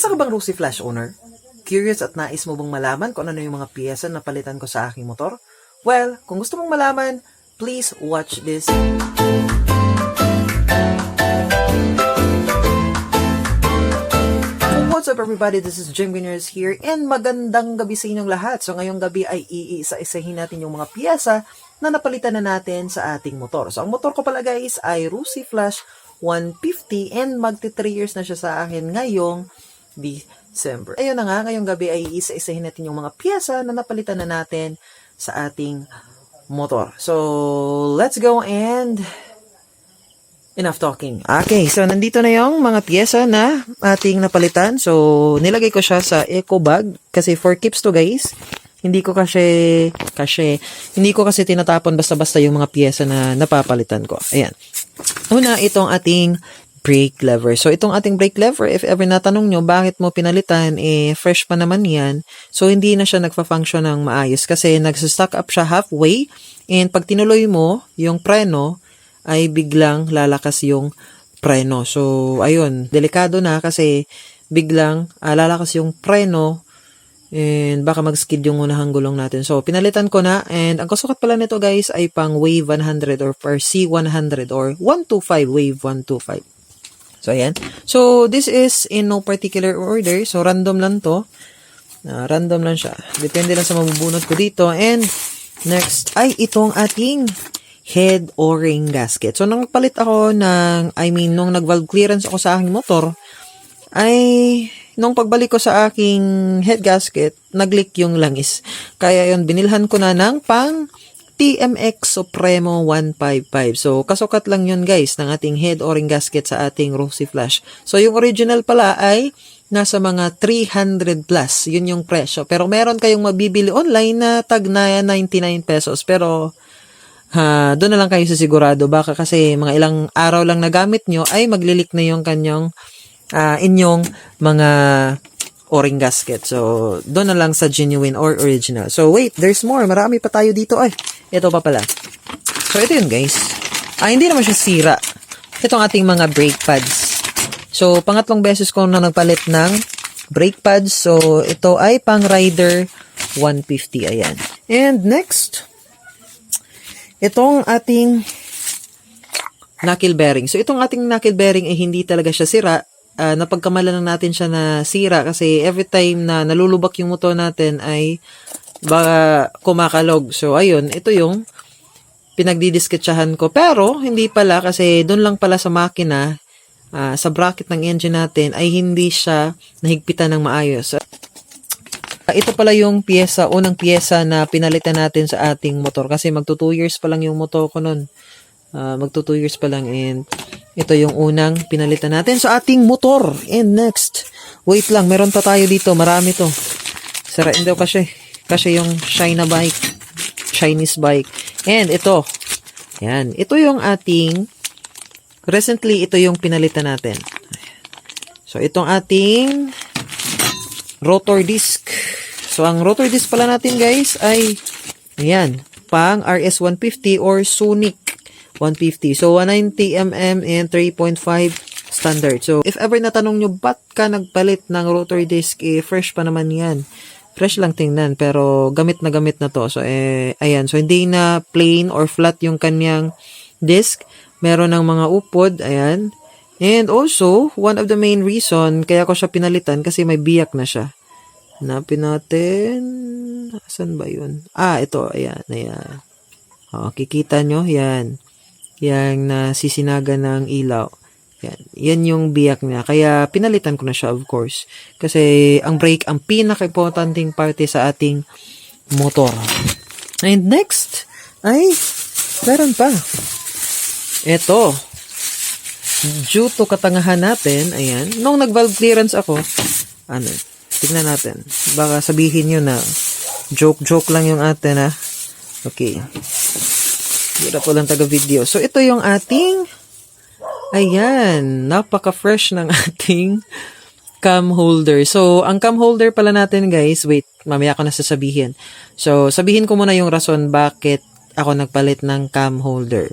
Isa ka bang Rusi Flash owner? Curious at nais mo bang malaman kung ano yung mga piyesa na palitan ko sa aking motor? Well, kung gusto mong malaman, please watch this. What's up everybody? This is Jim Guinness here and magandang gabi sa inyong lahat. So ngayong gabi ay iisa-isahin natin yung mga piyesa na napalitan na natin sa ating motor. So ang motor ko pala guys ay Rusi Flash 150 and magti 3 years na siya sa akin ngayong December. Ayun na nga, ngayong gabi ay iisa-isahin natin yung mga piyesa na napalitan na natin sa ating motor. So let's go and Enough talking. Okay, so nandito na yung mga pyesa na ating napalitan. So, nilagay ko siya sa eco bag kasi for keeps to guys. Hindi ko kasi, kasi, hindi ko kasi tinatapon basta-basta yung mga pyesa na napapalitan ko. Ayan. Una, itong ating brake lever. So, itong ating brake lever, if ever natanong nyo, bakit mo pinalitan, eh, fresh pa naman yan. So, hindi na siya nagfa-function ng maayos kasi nagsastock up siya halfway. And pag tinuloy mo, yung preno, ay biglang lalakas yung preno. So, ayun, delikado na kasi biglang uh, lalakas yung preno and baka mag-skid yung unahang gulong natin. So, pinalitan ko na and ang kasukat pala nito guys ay pang Wave 100 or per C100 or 125 Wave 125. So, ayan. So, this is in no particular order. So, random lang to. Uh, random lang siya. Depende lang sa mabubunot ko dito. And, next ay itong ating head o-ring gasket. So, nang nagpalit ako ng, I mean, nung nag-valve clearance ako sa aking motor, ay, nung pagbalik ko sa aking head gasket, nag-leak yung langis. Kaya yun, binilhan ko na ng pang TMX Supremo 155. So, kasukat lang yun guys, ng ating head o-ring gasket sa ating Rosy Flash. So, yung original pala ay nasa mga 300 plus. Yun yung presyo. Pero meron kayong mabibili online na tag na 99 pesos. Pero, ha, doon na lang kayo sa sigurado. Baka kasi mga ilang araw lang nagamit nyo ay maglilik na yung kanyang uh, inyong mga o-ring gasket. So, doon na lang sa genuine or original. So, wait, there's more. Marami pa tayo dito. Ay, ito pa pala. So, ito yun, guys. Ah, hindi naman siya sira. Itong ating mga brake pads. So, pangatlong beses ko na nagpalit ng brake pads. So, ito ay pang Rider 150. Ayan. And next, itong ating knuckle bearing. So, itong ating knuckle bearing ay hindi talaga siya sira. Uh, napagkamalan na natin siya na sira kasi every time na nalulubak yung motor natin ay baka kumakalog. So, ayun, ito yung pinagdidisketsahan ko. Pero, hindi pala kasi doon lang pala sa makina, uh, sa bracket ng engine natin ay hindi siya nahigpitan ng maayos. Uh, ito pala yung pyesa, unang pyesa na pinalitan natin sa ating motor kasi magto 2 years pa lang yung motor ko nun. Uh, magto 2 years pa lang and ito yung unang pinalitan natin sa ating motor. And next, wait lang, meron pa tayo dito, marami to. Sarain daw kasi, kasi yung China bike, Chinese bike. And ito, yan, ito yung ating, recently ito yung pinalitan natin. So itong ating rotor disc. So, ang rotor disc pala natin guys ay, ayan, pang RS150 or Sonic 150. So, 190mm and 3.5 standard. So, if ever natanong nyo, ba't ka nagpalit ng rotor disc? Eh, fresh pa naman yan. Fresh lang tingnan, pero gamit na gamit na to. So, eh, ayan. So, hindi na plain or flat yung kanyang disc. Meron ng mga upod, ayan. And also, one of the main reason kaya ko siya pinalitan kasi may biyak na siya. Hanapin natin. Saan ba yun? Ah, ito. Ayan. Ayan. O, kikita nyo. Yan. Yan na sisinaga ng ilaw. Yan. Yan yung biyak niya. Kaya pinalitan ko na siya of course. Kasi ang brake ang pinaka-importanting parte sa ating motor. And next ay meron pa. Ito. Due to katangahan natin, ayan, nung nag-valve clearance ako, ano, tignan natin. Baka sabihin nyo na joke-joke lang yung atin ha. Okay. Hirap po lang taga-video. So, ito yung ating, ayan, napaka-fresh ng ating cam holder. So, ang cam holder pala natin guys, wait, mamaya ko na sasabihin. So, sabihin ko muna yung rason bakit ako nagpalit ng cam holder.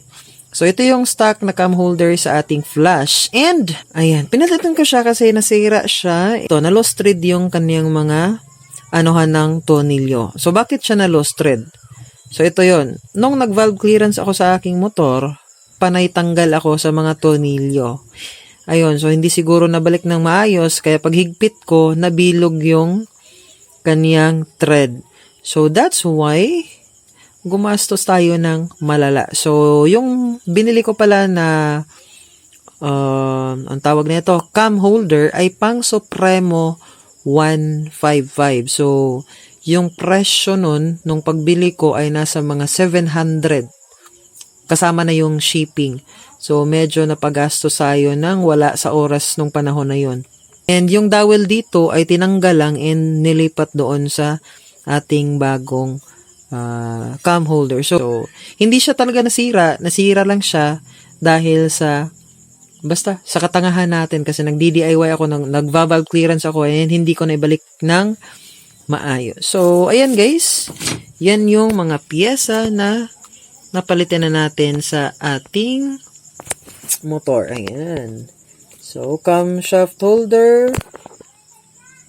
So, ito yung stock na cam holder sa ating flash. And, ayan, pinalitan ko siya kasi nasira siya. Ito, na-lost thread yung kanyang mga anuhan ng tonilyo. So, bakit siya na-lost thread? So, ito yon Nung nag-valve clearance ako sa aking motor, panay tanggal ako sa mga tonilyo. Ayun, so hindi siguro nabalik ng maayos, kaya pag higpit ko, nabilog yung kaniyang thread. So, that's why gumastos tayo ng malala. So, yung binili ko pala na um, ang tawag nito, cam holder ay pang Supremo 155. So, yung presyo nun, nung pagbili ko ay nasa mga 700. Kasama na yung shipping. So, medyo napagastos tayo ng wala sa oras nung panahon na yon. And yung dowel dito ay tinanggal lang and nilipat doon sa ating bagong uh, cam holder. So, hindi siya talaga nasira. Nasira lang siya dahil sa basta sa katangahan natin kasi nag-DIY ako ng nag-valve clearance ako and hindi ko na ibalik ng maayos. So, ayan guys. Yan yung mga piyesa na napalitan na natin sa ating motor. Ayan. So, camshaft holder,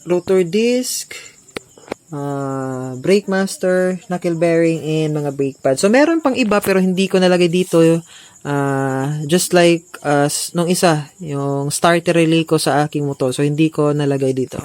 rotor disc, uh, brake master, knuckle bearing, and mga brake pads. So, meron pang iba pero hindi ko nalagay dito. Uh, just like uh, nung isa, yung starter relay ko sa aking motor. So, hindi ko nalagay dito.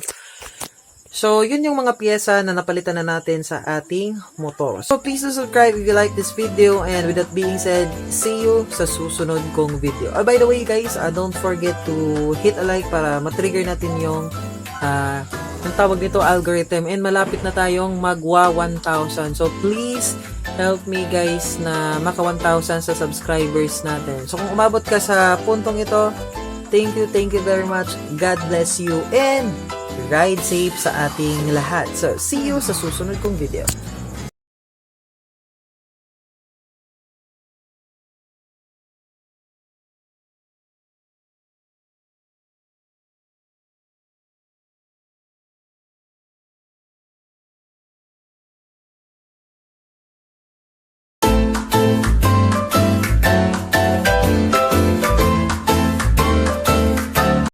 So, yun yung mga pyesa na napalitan na natin sa ating motor. So, please do subscribe if you like this video. And with that being said, see you sa susunod kong video. Oh, by the way, guys, uh, don't forget to hit a like para matrigger natin yung uh, ang tawag nito algorithm. And malapit na tayong magwa 1,000. So, please help me guys na maka 1,000 sa subscribers natin. So, kung umabot ka sa puntong ito, thank you, thank you very much. God bless you. And ride safe sa ating lahat. So, see you sa susunod kong video.